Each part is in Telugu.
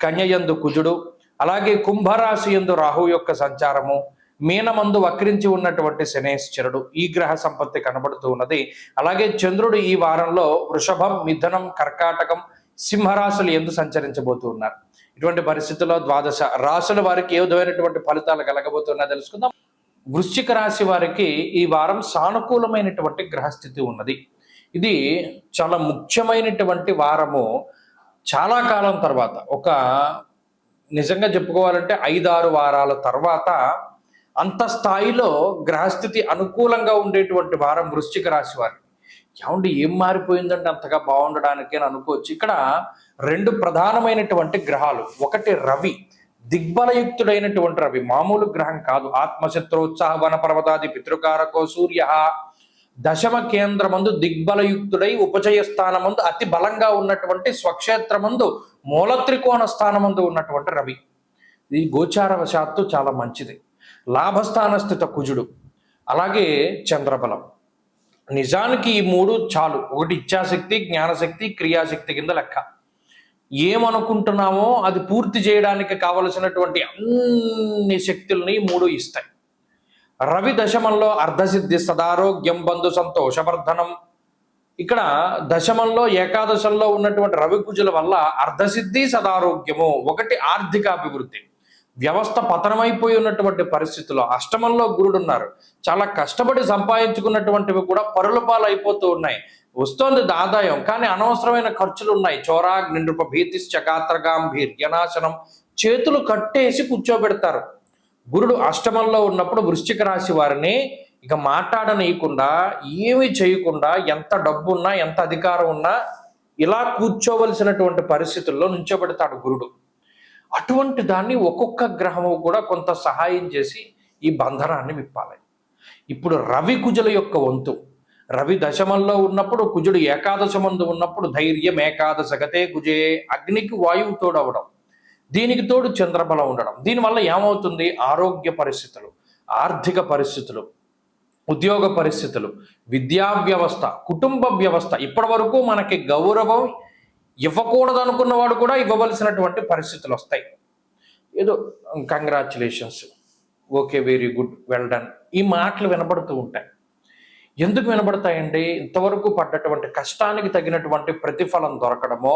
కన్యయందు కుజుడు అలాగే కుంభరాశి యందు రాహు యొక్క సంచారము మీనమందు వక్రించి ఉన్నటువంటి శనేశ్వరుడు ఈ గ్రహ సంపత్తి కనబడుతూ ఉన్నది. అలాగే చంద్రుడు ఈ వారంలో వృషభం మిథునం కర్కాటకం సింహరాశులు ఎందు సంచరించబోతూ ఉన్నారు. ఇటువంటి పరిస్థితుల్లో ద్వాదశ రాశుల వారికి ఏ విధమైనటువంటి ఫలితాలు కలగబోతున్నా తెలుసుకుందాం. వృశ్చిక రాశి వారికి ఈ వారం సానుకూలమైనటువంటి గ్రహస్థితి ఉన్నది. ఇది చాలా ముఖ్యమైనటువంటి వారము. చాలా కాలం తర్వాత ఒక నిజంగా చెప్పుకోవాలంటే ఐదారు వారాల తర్వాత అంత స్థాయిలో గ్రహస్థితి అనుకూలంగా ఉండేటువంటి వారం వృశ్చిక రాశి వారికి ఏమండి ఏం మారిపోయిందంటే అంతగా బాగుండడానికి అని అనుకోవచ్చు. ఇక్కడ రెండు ప్రధానమైనటువంటి గ్రహాలు. ఒకటి రవి. దిగ్బలయుక్తుడైనటువంటి రవి. మామూలు గ్రహం కాదు. ఆత్మశత్రోత్సాహ వన పర్వతాది పితృకారకో సూర్య దశమ కేంద్రమందు దిగ్బలయుక్తుడై ఉపచయ స్థానమందు అతి బలంగా ఉన్నటువంటి స్వక్షేత్రమందు మూలత్రికోణ స్థానమందు ఉన్నటువంటి రవి. ఇది గోచారవశాత్తు చాలా మంచిది. లాభస్థానస్థిత కుజుడు. అలాగే చంద్రబలం. నిజానికి ఈ మూడు చాలు. ఒకటి ఇచ్ఛాశక్తి జ్ఞానశక్తి క్రియాశక్తి కింద లెక్క. ఏమనుకుంటున్నామో అది పూర్తి చేయడానికి కావలసినటువంటి అన్ని శక్తుల్ని మూడు ఇస్తాయి. రవి దశమంలో అర్ధసిద్ధి సదారోగ్యం బంధు సంతోషవర్ధనం. ఇక్కడ దశమంలో ఏకాదశంలో ఉన్నటువంటి రవి కుజుల వల్ల అర్ధసిద్ధి సదారోగ్యము ఒకటి ఆర్థిక అభివృద్ధి. వ్యవస్థ పతనమైపోయి ఉన్నటువంటి పరిస్థితుల్లో అష్టమంలో గురుడు ఉన్నారు. చాలా కష్టపడి సంపాదించుకున్నటువంటివి కూడా పరుల పాలు అయిపోతూ ఉన్నాయి. వస్తోంది ఆదాయం కానీ అనవసరమైన ఖర్చులు ఉన్నాయి. చోరాగ్ నృప భీతిశ్చ గాత్రగాంభీర్యనాశనం. చేతులు కట్టేసి కూర్చోబెడతారు. గురుడు అష్టమంలో ఉన్నప్పుడు వృశ్చిక రాశి వారిని ఇక మాట్లాడనీయకుండా ఏమీ చేయకుండా ఎంత డబ్బు ఉన్నా ఎంత అధికారం ఉన్నా ఇలా కూర్చోవలసినటువంటి పరిస్థితుల్లో నుంచోబెడతాడు గురుడు. అటువంటి దాన్ని ఒక్కొక్క గ్రహము కూడా కొంత సహాయం చేసి ఈ బంధనాన్ని విప్పాలి. ఇప్పుడు రవి కుజుల యొక్క వంతు. రవి దశమంలో ఉన్నప్పుడు కుజుడు ఏకాదశమందు ఉన్నప్పుడు ధైర్యం ఏకాదశ గతే కుజే అగ్నికి వాయువు తోడవడం. దీనికి తోడు చంద్రబలం ఉండడం. దీనివల్ల ఏమవుతుంది? ఆరోగ్య పరిస్థితులు ఆర్థిక పరిస్థితులు ఉద్యోగ పరిస్థితులు విద్యా వ్యవస్థ కుటుంబ వ్యవస్థ ఇప్పటి వరకు మనకి గౌరవం ఇవ్వకూడదు అనుకున్నవాడు కూడా ఇవ్వవలసినటువంటి పరిస్థితులు వస్తాయి. ఏదో congratulations okay very good well done ఈ మాటలు వినబడుతూ ఉంటాయి. ఎందుకు వినబడతాయండి? ఇంతవరకు పడ్డటువంటి కష్టానికి తగినటువంటి ప్రతిఫలం దొరకడమో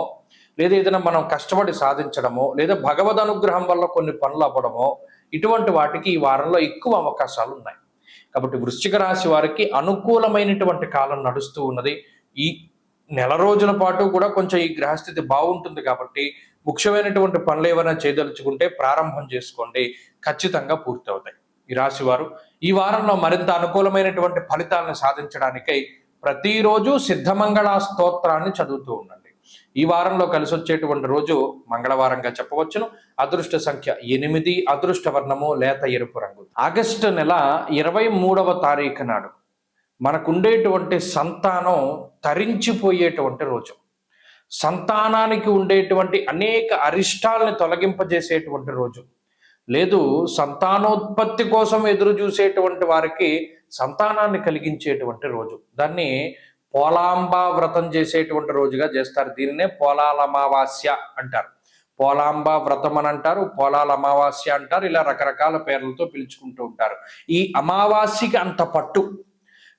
లేదా ఏదైనా మనం కష్టపడి సాధించడమో లేదా భగవద్ అనుగ్రహం వల్ల కొన్ని పనులు అవ్వడమో ఇటువంటి వాటికి ఈ వారంలో ఎక్కువ అవకాశాలు ఉన్నాయి. కాబట్టి వృశ్చిక రాశి వారికి అనుకూలమైనటువంటి కాలం నడుస్తూ ఉన్నది. ఈ నెల రోజుల పాటు కూడా కొంచెం ఈ గ్రహస్థితి బాగుంటుంది కాబట్టి ముఖ్యమైనటువంటి పనులు ఏమైనా చేయదలుచుకుంటే ప్రారంభం చేసుకోండి. ఖచ్చితంగా పూర్తి అవుతాయి ఈ రాశి వారు ఈ వారంలో మరింత అనుకూలమైనటువంటి ఫలితాలను సాధించడానికై ప్రతిరోజు సిద్ధమంగళ స్తోత్రాన్ని చదువుతూ ఉండండి. ఈ వారంలో కలిసి వచ్చేటువంటి రోజు మంగళవారంగా చెప్పవచ్చును. అదృష్ట సంఖ్య ఎనిమిది అదృష్ట వర్ణము లేత ఎరుపు రంగు. ఆగస్టు నెల ఇరవై మూడవ తారీఖు నాడు మనకుండేటువంటి సంతానం తరించిపోయేటువంటి రోజు. సంతానానికి ఉండేటువంటి అనేక అరిష్టాలను తొలగింపజేసేటువంటి రోజు. లేదు సంతానోత్పత్తి కోసం ఎదురు చూసేటువంటి వారికి సంతానాన్ని కలిగించేటువంటి రోజు. దాన్ని పోలాంబా వ్రతం చేసేటువంటి రోజుగా చేస్తారు. దీనినే పోలాల అమావాస్య అంటారు. పోలాంబ వ్రతం అని అంటారు పోలాల అమావాస్య అంటారు ఇలా రకరకాల పేర్లతో పిలుచుకుంటూ ఉంటారు. ఈ అమావాస్యకి అంత పట్టు.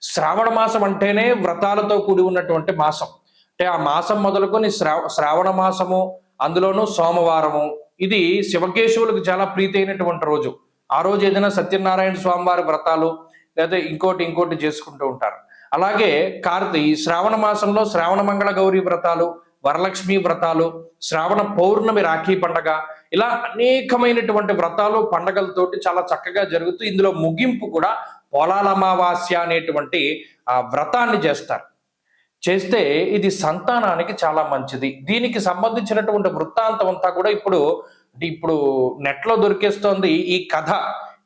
శ్రావణ మాసం అంటేనే వ్రతాలతో కూడి ఉన్నటువంటి మాసం. అంటే ఆ మాసం మొదలుకొని శ్రావ శ్రావణ మాసము అందులోనూ సోమవారము. ఇది శివకేశవులకు చాలా ప్రీతి అయినటువంటి రోజు. ఆ రోజు ఏదైనా సత్యనారాయణ స్వామివారి వ్రతాలు లేదా ఇంకోటి ఇంకోటి చేసుకుంటూ ఉంటారు. అలాగే కార్తీ శ్రావణ మాసంలో శ్రావణ మంగళ గౌరీ వ్రతాలు వరలక్ష్మి వ్రతాలు శ్రావణ పౌర్ణమి రాఖీ పండగ ఇలా అనేకమైనటువంటి వ్రతాలు పండగలతోటి చాలా చక్కగా జరుగుతూ ఇందులో ముగింపు కూడా పొలాల అమావాస్య అనేటువంటి ఆ వ్రతాన్ని చేస్తారు. చేస్తే ఇది సంతానానికి చాలా మంచిది. దీనికి సంబంధించినటువంటి వృత్తాంతం అంతా కూడా ఇప్పుడు ఇప్పుడు నెట్లో దొరికేస్తోంది ఈ కథ.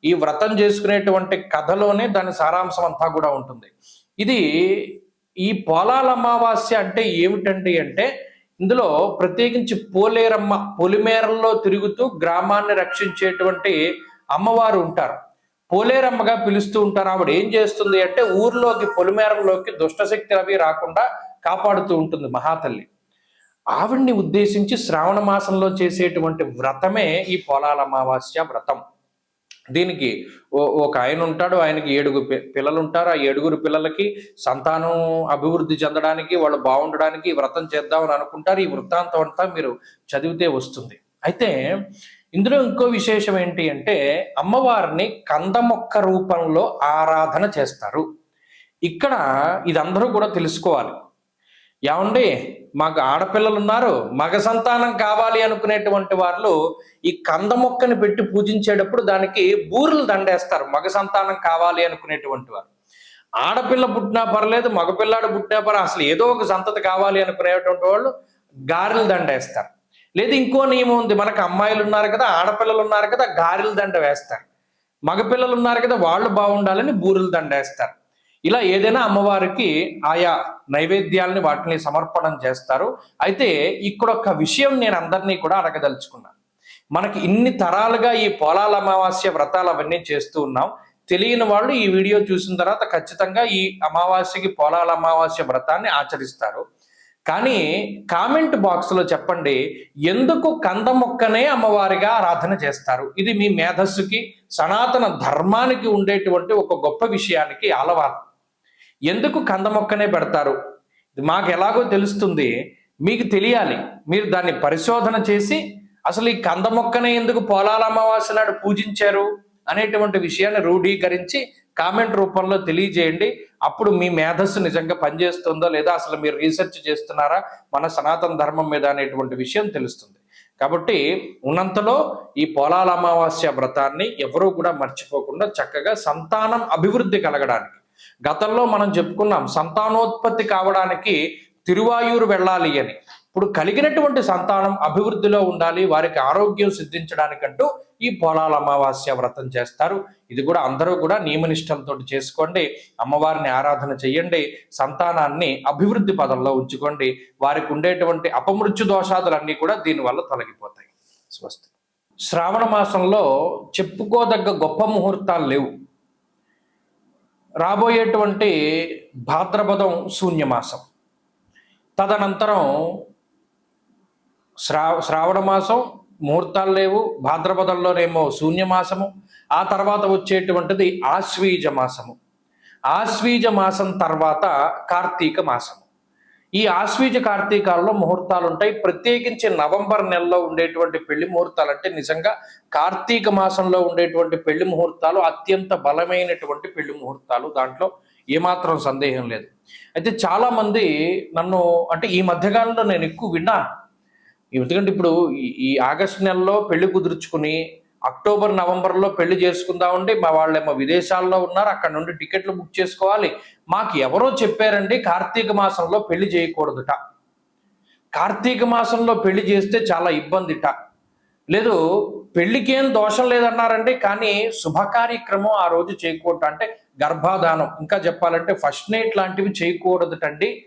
ఈ వ్రతం చేసుకునేటువంటి కథలోనే దాని సారాంశం అంతా కూడా ఉంటుంది. ఇది ఈ పోలాల అమావాస్య అంటే ఏమిటండి అంటే ఇందులో ప్రత్యేకించి పోలేరమ్మ పొలిమేరల్లో తిరుగుతూ గ్రామాన్ని రక్షించేటువంటి అమ్మవారు ఉంటారు. పోలేరమ్మగా పిలుస్తూ ఉంటారు. ఆవిడ ఏం చేస్తుంది అంటే ఊర్లోకి పొలిమేరల్లోకి దుష్టశక్తి అవి రాకుండా కాపాడుతూ ఉంటుంది మహాతల్లి. ఆవిడ్ని ఉద్దేశించి శ్రావణ మాసంలో చేసేటువంటి వ్రతమే ఈ పొలాల అమావాస్య వ్రతం. దీనికి ఓ- ఒక ఆయన ఉంటాడు ఆయనకి ఏడుగురు పిల్లలు ఉంటారు ఆ ఏడుగురు పిల్లలకి సంతానం అభివృద్ధి చెందడానికి వాళ్ళు బాగుండడానికి వ్రతం చేద్దామని అనుకుంటారు. ఈ వృత్తాంతం అంతా మీరు చదివితే వస్తుంది. అయితే ఇందులో ఇంకో విశేషం ఏంటి అంటే అమ్మవారిని కందమొక్క రూపంలో ఆరాధన చేస్తారు. ఇక్కడ ఇది అందరూ కూడా తెలుసుకోవాలి. ఏమండి? మాకు ఆడపిల్లలు ఉన్నారు మగ సంతానం కావాలి అనుకునేటువంటి వాళ్ళు ఈ కంద మొక్కని పెట్టి పూజించేటప్పుడు దానికి బూరెలు దండేస్తారు మగ సంతానం కావాలి అనుకునేటువంటి వారు ఆడపిల్ల పుట్టినా పర్లేదు మగపిల్లాడు పుట్టినా పర్లేదు అసలు ఏదో ఒక సంతతి కావాలి అనుకునేటువంటి వాళ్ళు గారెలు దండేస్తారు. లేదు ఇంకో నియమం ఉంది మనకు అమ్మాయిలు ఉన్నారు కదా ఆడపిల్లలు ఉన్నారు కదా గారెల దండ వేస్తారు. మగపిల్లలు ఉన్నారు కదా వాళ్ళు బాగుండాలని బూరెలు దండేస్తారు. ఇలా ఏదైనా అమ్మవారికి ఆయా నైవేద్యాలని వాటిని సమర్పణం చేస్తారు. అయితే ఇక్కడ ఒక విషయం నేను అందరినీ కూడా అడగదలుచుకున్నాను మనకి ఇన్ని తరాలుగా ఈ పోలాల అమావాస్య వ్రతాలు అవన్నీ చేస్తూ ఉన్నాం. తెలియని వాళ్ళు ఈ వీడియో చూసిన తర్వాత ఖచ్చితంగా ఈ అమావాస్యకి పోలాల అమావాస్య వ్రతాన్ని ఆచరిస్తారు. కానీ కామెంట్ బాక్స్లో చెప్పండి ఎందుకు కంద మొక్కనే అమ్మవారిగా ఆరాధన చేస్తారు? ఇది మీ మేధస్సుకి సనాతన ధర్మానికి ఉండేటువంటి ఒక గొప్ప విషయానికి అలవాటు ఎందుకు కంద మొక్కనే పెడతారు? మాకు ఎలాగో తెలుస్తుంది. మీకు తెలియాలి. మీరు దాన్ని పరిశోధన చేసి అసలు ఈ కంద మొక్కనే ఎందుకు పోలాల అమావాస్య నాడు పూజించారు అనేటువంటి విషయాన్ని రూఢీకరించి కామెంట్ రూపంలో తెలియజేయండి. అప్పుడు మీ మేధస్సు నిజంగా పనిచేస్తుందో లేదా అసలు మీరు రీసెర్చ్ చేస్తున్నారా మన సనాతన ధర్మం మీద అనేటువంటి విషయం తెలుస్తుంది. కాబట్టి ఉన్నంతలో ఈ పోలాల అమావాస్య వ్రతాన్ని ఎవరూ కూడా మర్చిపోకుండా చక్కగా సంతానం అభివృద్ధి కలగడానికి గతంలో మనం చెప్పుకున్నాం సంతానోత్పత్తి కావడానికి తిరువాయూరు వెళ్ళాలి అని. ఇప్పుడు కలిగినటువంటి సంతానం అభివృద్ధిలో ఉండాలి వారికి ఆరోగ్యం సిద్ధించడానికంటూ ఈ పొలాల అమావాస్య వ్రతం చేస్తారు. ఇది కూడా అందరూ కూడా నియమనిష్టంతో చేసుకోండి అమ్మవారిని ఆరాధన చేయండి సంతానాన్ని అభివృద్ధి పదంలో ఉంచుకోండి. వారికి ఉండేటువంటి అపమృత్యు దోషాదులన్నీ కూడా దీనివల్ల తొలగిపోతాయి. స్వస్తి. శ్రావణ మాసంలో చెప్పుకోదగ్గ గొప్ప ముహూర్తాలు లేవు. రాబోయేటువంటి భాద్రపదం శూన్యమాసం. తదనంతరం శ్రా శ్రావణ మాసం ముహూర్తాలు లేవు భాద్రపదంలోనేమో శూన్యమాసము ఆ తర్వాత వచ్చేటువంటిది ఆశ్వీజ మాసము. ఆశ్వీజ మాసం తర్వాత కార్తీక మాసము. ఈ ఆశ్వీజ కార్తీకాల్లో ముహూర్తాలు ఉంటాయి ప్రత్యేకించి నవంబర్ నెలలో ఉండేటువంటి పెళ్ళి ముహూర్తాలు అంటే నిజంగా కార్తీక మాసంలో ఉండేటువంటి పెళ్ళి ముహూర్తాలు అత్యంత బలమైనటువంటి పెళ్ళి ముహూర్తాలు. దాంట్లో ఏమాత్రం సందేహం లేదు. అయితే చాలా మంది నన్ను అంటే ఈ మధ్యకాలంలో నేను ఎక్కువ విన్నా ఎందుకంటే ఇప్పుడు ఈ- ఆగస్ట్ ఆగస్టు నెలలో పెళ్ళి కుదుర్చుకుని అక్టోబర్ నవంబర్లో పెళ్ళి చేసుకుందామండి. మా వాళ్ళేమో విదేశాల్లో ఉన్నారు. అక్కడ నుండి టికెట్లు బుక్ చేసుకోవాలి. మాకు ఎవరో చెప్పారండి కార్తీక మాసంలో పెళ్ళి చేయకూడదుట. కార్తీక మాసంలో పెళ్ళి చేస్తే చాలా ఇబ్బందిట. లేదు పెళ్ళికేం దోషం లేదన్నారండి కానీ శుభ కార్యక్రమం ఆ రోజు చేయకూడదు. అంటే గర్భాధానం ఇంకా చెప్పాలంటే ఫస్ట్ నైట్ లాంటివి చేయకూడదుటండి.